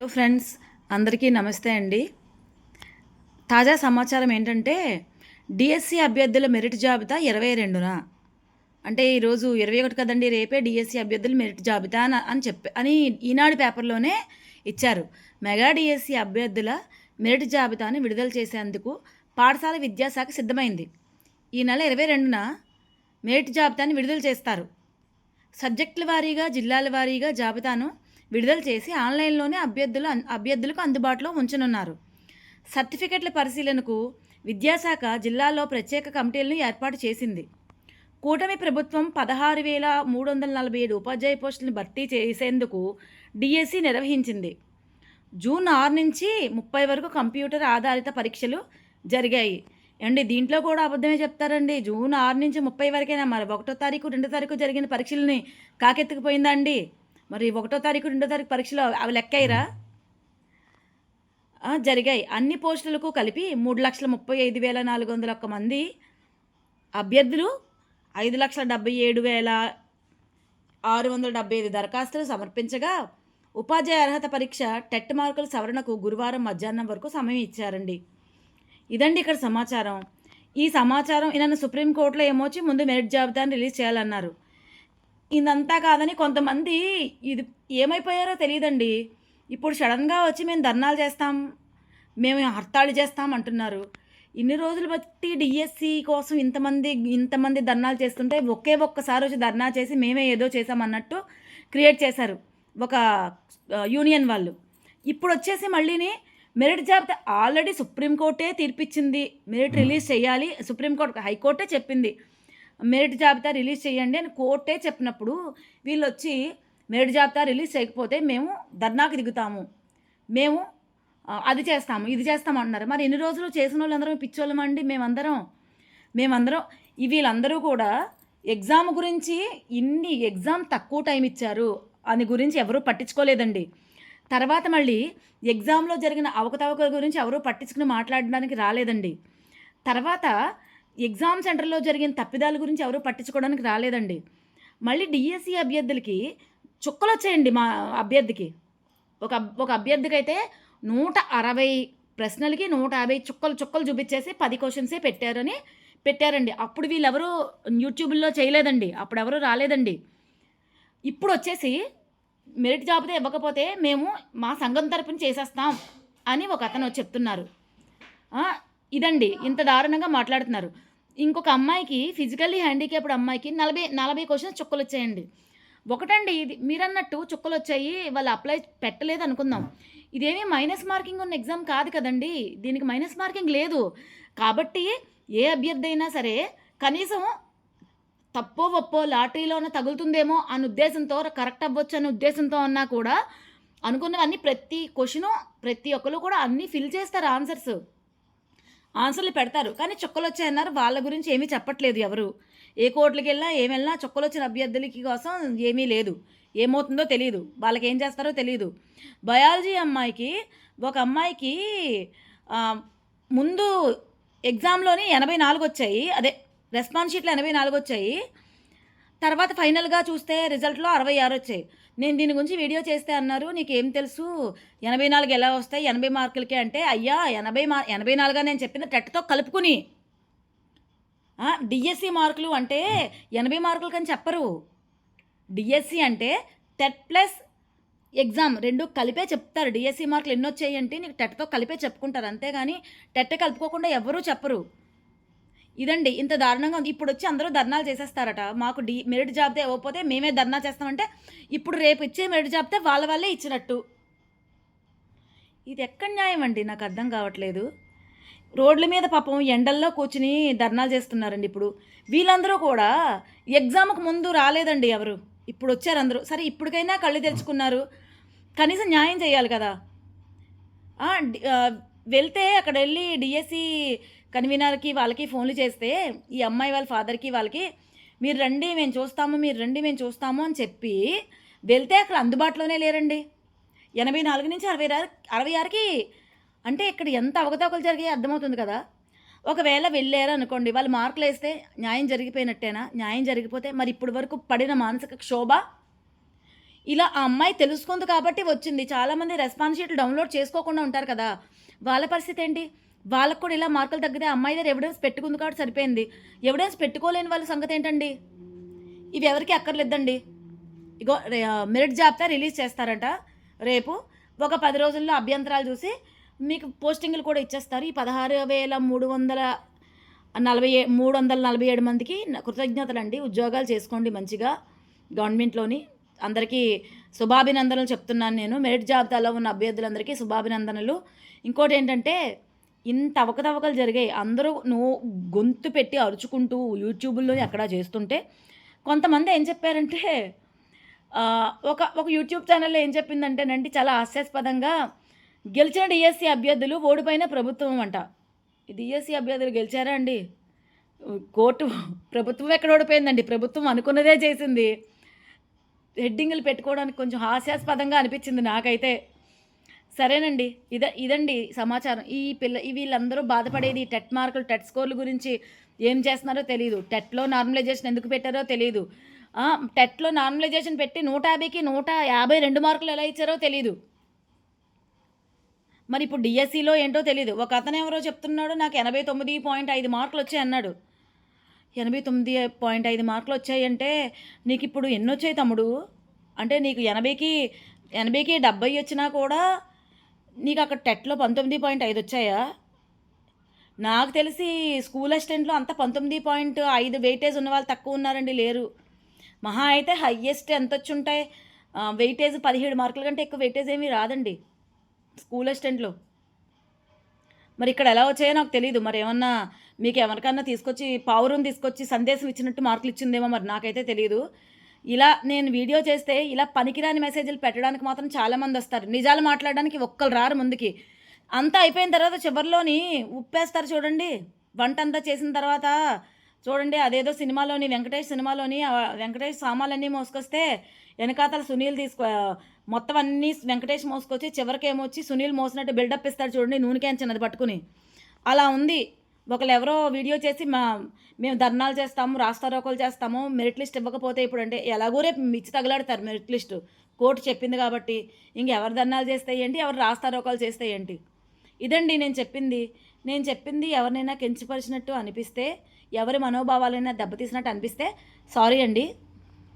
Hello friends అందరికీ నమస్తే అండి. తాజా సమాచారం ఏంటంటే డిఎస్సి అభ్యర్థుల మెరిట్ జాబితా ఇరవై రెండున. అంటే ఈరోజు ఇరవై ఒకటి కదండి రేపే డిఎస్సి అభ్యర్థుల మెరిట్ జాబితా అని అని చెప్పి అని ఈనాడు పేపర్లోనే ఇచ్చారు. మెగా డిఎస్సి అభ్యర్థుల మెరిట్ జాబితాను విడుదల చేసేందుకు పాఠశాల విద్యాశాఖ సిద్ధమైంది. ఈ నెల ఇరవై రెండున మెరిట్ జాబితాను విడుదల చేస్తారు. సబ్జెక్టుల వారీగా జిల్లాల వారీగా జాబితాను విడుదల చేసి ఆన్లైన్లోనే అభ్యర్థులు అభ్యర్థులకు అందుబాటులో ఉంచనున్నారు. సర్టిఫికెట్ల పరిశీలనకు విద్యాశాఖ జిల్లాలో ప్రత్యేక కమిటీలను ఏర్పాటు చేసింది. కూటమి ప్రభుత్వం పదహారు వేల మూడు వందల నలభై ఏడు ఉపాధ్యాయ పోస్టులను భర్తీ చేసేందుకు డిఎస్సి నిర్వహించింది. జూన్ ఆరు నుంచి ముప్పై వరకు కంప్యూటర్ ఆధారిత పరీక్షలు జరిగాయి. అండి దీంట్లో కూడా అబద్ధమే చెప్తారండి. జూన్ ఆరు నుంచి ముప్పై వరకైనా మరి ఒకటో తారీఖు రెండో తారీఖు జరిగిన పరీక్షల్ని కాకెత్తుకుపోయిందా అండి? మరి ఒకటో తారీఖు రెండో తారీఖు పరీక్షలు అవి లెక్కయ్యరా జరిగాయి. అన్ని పోస్టులకు కలిపి మూడు లక్షల ముప్పై ఐదు వేల నాలుగు వందల ఒక్క మంది అభ్యర్థులు ఐదు లక్షల డెబ్బై ఏడు వేల ఆరు వందల డెబ్బై ఐదు దరఖాస్తులు సమర్పించగా ఉపాధ్యాయ అర్హత పరీక్ష టెట్ మార్కుల సవరణకు గురువారం మధ్యాహ్నం వరకు సమయం ఇచ్చారండి. ఇదండి ఇక్కడ సమాచారం. ఈ సమాచారం ఈయన సుప్రీంకోర్టులో ఏమొచ్చి ముందు మెరిట్ జాబితాను రిలీజ్ చేయాలన్నారు. ఇదంతా కాదని కొంతమంది ఇది ఏమైపోయారో తెలియదండి. ఇప్పుడు సడన్గా వచ్చి మేము ధర్నాలు చేస్తాం మేము హర్తాళి చేస్తాం అంటున్నారు. ఇన్ని రోజులు బట్టి డిఎస్సి కోసం ఇంతమంది ఇంతమంది ధర్నాలు చేస్తుంటే ఒకే ఒక్కసారి వచ్చి ధర్నా చేసి మేమే ఏదో చేసామన్నట్టు క్రియేట్ చేశారు ఒక యూనియన్ వాళ్ళు. ఇప్పుడు వచ్చేసి మళ్ళీని మెరిట్ జాబితా ఆల్రెడీ సుప్రీంకోర్టే తీర్పిచ్చింది. మెరిట్ రిలీజ్ చేయాలి. సుప్రీంకోర్టు హైకోర్టే చెప్పింది. మెరిట్ జాబితా రిలీజ్ చేయండి అని కోర్టే చెప్పినప్పుడు వీళ్ళు వచ్చి మెరిట్ జాబితా రిలీజ్ చేయకపోతే మేము ధర్నాకి దిగుతాము. మేము అది చేస్తాము ఇది చేస్తాము అన్నారు మరి ఎన్ని రోజులు చేసిన వాళ్ళందరం పిచ్చోళ్ళమండి మేమందరం. మేమందరం వీళ్ళందరూ కూడా ఎగ్జామ్ గురించి ఇన్ని ఎగ్జామ్ తక్కువ టైం ఇచ్చారు అని గురించి ఎవరూ పట్టించుకోలేదండి. తర్వాత మళ్ళీ ఎగ్జామ్లో జరిగిన అవకతవకల గురించి ఎవరూ పట్టించుకుని మాట్లాడడానికి రాలేదండి. తర్వాత ఎగ్జామ్ సెంటర్లో జరిగిన తప్పిదాల గురించి ఎవరూ పట్టించుకోవడానికి రాలేదండి. మళ్ళీ డిఎస్సి అభ్యర్థులకి చుక్కలు వచ్చాయండి మా అభ్యర్థికి. ఒక ఒక అభ్యర్థికి అయితే నూట అరవై ప్రశ్నలకి నూట యాభై చుక్కలు చుక్కలు చూపించేసి పది క్వశ్చన్సే పెట్టారని పెట్టారండి. అప్పుడు వీళ్ళెవరూ యూట్యూబ్లో చేయలేదండి. అప్పుడు ఎవరు రాలేదండి. ఇప్పుడు వచ్చేసి మెరిట్ జాబితా ఇవ్వకపోతే మేము మా సంఘం తరపున చేసేస్తాం అని ఒక అతను చెప్తున్నారు. ఇదండి. ఇంత దారుణంగా మాట్లాడుతున్నారు. ఇంకొక అమ్మాయికి ఫిజికల్లీ హ్యాండిక్యాప్డ్ అమ్మాయికి నలభై నలభై క్వశ్చన్స్ చుక్కలు వచ్చాయండి ఒకటండి ఇది మీరన్నట్టు చుక్కలు వచ్చాయి వాళ్ళు అప్లై పెట్టలేదు అనుకుందాం. ఇదేమీ మైనస్ మార్కింగ్ ఉన్న ఎగ్జామ్ కాదు కదండి. దీనికి మైనస్ మార్కింగ్ లేదు. కాబట్టి ఏ అభ్యర్థి అయినా సరే కనీసం తప్పో ఒప్పో లాటరీలోనే తగులుతుందేమో అనే ఉద్దేశంతో కరెక్ట్ అవ్వచ్చు అనే ఉద్దేశంతో ఉన్నా కూడా అనుకున్నవన్నీ ప్రతి క్వశ్చను ప్రతి ఒక్కరు కూడా అన్నీ ఫిల్ చేస్తారు ఆన్సర్స్ ఆన్సర్లు పెడతారు. కానీ చుక్కలు వచ్చాయన్నారు వాళ్ళ గురించి ఏమీ చెప్పట్లేదు ఎవరు. ఏ కోర్టులకి వెళ్ళినా ఏమి వెళ్ళినా చుక్కలు వచ్చిన అభ్యర్థులకి కోసం ఏమీ లేదు. ఏమవుతుందో తెలియదు వాళ్ళకి ఏం చేస్తారో తెలియదు బయాలజీ అమ్మాయికి ఒక అమ్మాయికి ముందు ఎగ్జామ్లోని ఎనభై నాలుగు వచ్చాయి. అదే రెస్పాన్స్ షీట్లో ఎనభై నాలుగు వచ్చాయి. తర్వాత ఫైనల్గా చూస్తే రిజల్ట్లో అరవై ఆరు వచ్చాయి. నేను దీని గురించి వీడియో చేస్తే అన్నారు. నీకేం తెలుసు? ఎనభై నాలుగు ఎలా వస్తాయి? ఎనభై మార్కులకే అంటే అయ్యా ఎనభై మార్ ఎనభై నాలుగా నేను చెప్పిన టెట్తో కలుపుకుని. డిఎస్సి మార్కులు అంటే ఎనభై మార్కులు కానీ చెప్పరు. డిఎస్సి అంటే టెట్ ప్లస్ ఎగ్జామ్ రెండు కలిపే చెప్తారు. డిఎస్సి మార్కులు ఎన్ని వచ్చాయంటే నీకు టెట్తో కలిపే చెప్పుకుంటారు. అంతేగాని టెట్ కలుపుకోకుండా ఎవరూ చెప్పరు. ఇదండి ఇంత దారుణంగా ఉంది. ఇప్పుడు వచ్చి అందరూ ధర్నాలు చేసేస్తారట. మాకు డి మెరిట్ జాబ్తే ఇవ్వకపోతే మేమే ధర్నా చేస్తామంటే ఇప్పుడు రేపు ఇచ్చే మెరిట్ జాబ్తే వాళ్ళ వాళ్ళే ఇచ్చినట్టు. ఇది ఎక్కడ న్యాయం అండి? నాకు అర్థం కావట్లేదు. రోడ్ల మీద పాపం ఎండల్లో కూర్చుని ధర్నాలు చేస్తున్నారండి ఇప్పుడు. వీళ్ళందరూ కూడా ఎగ్జామ్కి ముందు రాలేదండి ఎవరు. ఇప్పుడు వచ్చారు అందరూ. సరే ఇప్పటికైనా కళ్ళు తెరుచుకున్నారు. కనీసం న్యాయం చేయాలి కదా. వెళ్తే అక్కడ వెళ్ళి డిఎస్సి కన్వీనర్కి వాళ్ళకి ఫోన్లు చేస్తే ఈ అమ్మాయి వాళ్ళ ఫాదర్కి వాళ్ళకి మీరు రండి మేము చూస్తాము మీరు రండి మేము చూస్తాము అని చెప్పి వెళ్తే అక్కడ అందుబాటులోనే లేరండి. ఎనభై నాలుగు నుంచి అరవై ఆరు అరవై ఆరుకి అంటే ఇక్కడ ఎంత అవకతవకలు జరిగాయి అర్థమవుతుంది కదా. ఒకవేళ వెళ్ళారు అనుకోండి వాళ్ళు మార్కులు వేస్తే న్యాయం జరిగిపోయినట్టేనా? న్యాయం జరిగిపోతే మరి ఇప్పటి వరకు పడిన మానసిక క్షోభ ఇలా ఆ అమ్మాయి తెలుసుకుంది కాబట్టి వచ్చింది. చాలామంది రెస్పాన్స్ షీట్లు డౌన్లోడ్ చేసుకోకుండా ఉంటారు కదా. వాళ్ళ పరిస్థితి ఏంటి? వాళ్ళకు కూడా ఇలా మార్కులు తగ్గితే అమ్మాయి దగ్గర ఎవిడెన్స్ పెట్టుకుంది కాబట్టి సరిపోయింది. ఎవిడెన్స్ పెట్టుకోలేని వాళ్ళ సంగతి ఏంటండి? ఇవి ఎవరికి అక్కర్లేదండి. ఇగో మెరిట్ జాబితా రిలీజ్ చేస్తారట. రేపు ఒక పది రోజుల్లో అభ్యంతరాలు చూసి మీకు పోస్టింగ్లు కూడా ఇచ్చేస్తారు. ఈ పదహారు వేల మూడు వందల నలభై మూడు వందల నలభై ఏడు మందికి కృతజ్ఞతలు అండి ఉద్యోగాలు చేసుకోండి మంచిగా. గవర్నమెంట్లోని అందరికీ శుభాభినందనలు చెప్తున్నాను నేను. మెరిట్ జాబితాలో ఉన్న అభ్యర్థులందరికీ శుభాభినందనలు. ఇంకోటి ఏంటంటే ఇంత అవకతవకలు జరిగాయి. అందరూ నువ్వు గొంతు పెట్టి అరుచుకుంటూ యూట్యూబ్లో అక్కడ చేస్తుంటే కొంతమంది ఏం చెప్పారంటే ఒక ఒక యూట్యూబ్ ఛానల్లో ఏం చెప్పిందంటేనండి చాలా హాస్యాస్పదంగా గెలిచిన డిఎస్సి అభ్యర్థులు ఓడిపోయిన ప్రభుత్వం అంట. డిఎస్సి అభ్యర్థులు గెలిచారా అండి? కోర్టు ప్రభుత్వం ఎక్కడ ఓడిపోయిందండి? ప్రభుత్వం అనుకున్నదే చేసింది. హెడ్డింగ్లు పెట్టుకోవడానికి కొంచెం హాస్యాస్పదంగా అనిపించింది నాకైతే. సరేనండి ఇద ఇదండి సమాచారం. ఈ పిల్ల ఈ వీళ్ళందరూ బాధపడేది టెట్ మార్కులు టెట్ స్కోర్ల గురించి ఏం చేస్తున్నారో తెలియదు టెట్లో నార్మలైజేషన్ ఎందుకు పెట్టారో తెలియదు టెట్లో నార్మలైజేషన్ పెట్టి నూట యాభైకి నూట యాభై రెండు మార్కులు ఎలా ఇచ్చారో తెలియదు మరి ఇప్పుడు డిఎస్సిలో ఏంటో తెలియదు ఒక అతను ఎవరో చెప్తున్నాడు నాకు ఎనభై తొమ్మిది పాయింట్ ఐదు మార్కులు వచ్చాయి అన్నాడు. ఎనభై తొమ్మిది పాయింట్ ఐదు మార్కులు వచ్చాయంటే నీకు ఇప్పుడు ఎన్ని వచ్చాయి తమ్ముడు? అంటే నీకు ఎనభైకి ఎనభైకి డెబ్బై వచ్చినా కూడా నీకు అక్కడ టెట్లో పంతొమ్మిది పాయింట్ ఐదు వచ్చాయా నాకు తెలిసి స్కూల్ అసిస్టెంట్లో అంత పంతొమ్మిది పాయింట్ ఐదు వెయిటేజ్ ఉన్న వాళ్ళు తక్కువ ఉన్నారండి లేరు. మహా అయితే హయ్యెస్ట్ ఎంత వచ్చి ఉంటాయి వెయిటేజ్ పదిహేడు మార్కుల కంటే ఎక్కువ వెయిటేజ్ ఏమీ రాదండి స్కూల్ అసిస్టెంట్లో. మరి ఇక్కడ ఎలా వచ్చాయో నాకు తెలియదు మరి ఏమన్నా మీకు ఎవరికన్నా తీసుకొచ్చి పావురం తీసుకొచ్చి సందేశం ఇచ్చినట్టు మార్కులు ఇచ్చిందేమో మరి నాకైతే తెలియదు ఇలా నేను వీడియో చేస్తే ఇలా పనికిరాని మెసేజ్లు పెట్టడానికి మాత్రం చాలామంది వస్తారు. నిజాలు మాట్లాడడానికి ఒక్కరు రారు ముందుకి. అంతా అయిపోయిన తర్వాత చివరిలోని ఉప్పేస్తారు చూడండి. వంట అంతా చేసిన తర్వాత చూడండి అదేదో సినిమాలోని వెంకటేష్ సినిమాలోని వెంకటేష్ సామాన్లన్నీ మోసుకొస్తే వెనకాతల సునీల్ తీసుకో మొత్తం అన్నీ వెంకటేష్ మోసుకొచ్చి చివరికి ఏమొచ్చి సునీల్ మోసినట్టు బిల్డప్ ఇస్తాడు చూడండి నూనె క్యాన్ చిన్నది పట్టుకుని. అలా ఉంది. ఒకళ్ళు ఎవరో వీడియో చేసి మా మేము ధర్నాలు చేస్తాము రాస్తారోకలు చేస్తాము మెరిట్ లిస్ట్ ఇవ్వకపోతే ఇప్పుడు అంటే ఎలాగో రేపు మిచ్చి తగలాడతారు మెరిట్ లిస్ట్. కోర్టు చెప్పింది కాబట్టి ఇంకెవరు ధర్నాలు చేస్తే ఏంటి ఎవరు రాస్తారోకలు చేస్తే ఏంటి? ఇదండి నేను చెప్పింది. నేను చెప్పింది ఎవరినైనా కించపరిచినట్టు అనిపిస్తే ఎవరి మనోభావాలైనా దెబ్బతీసినట్టు అనిపిస్తే సారీ అండి.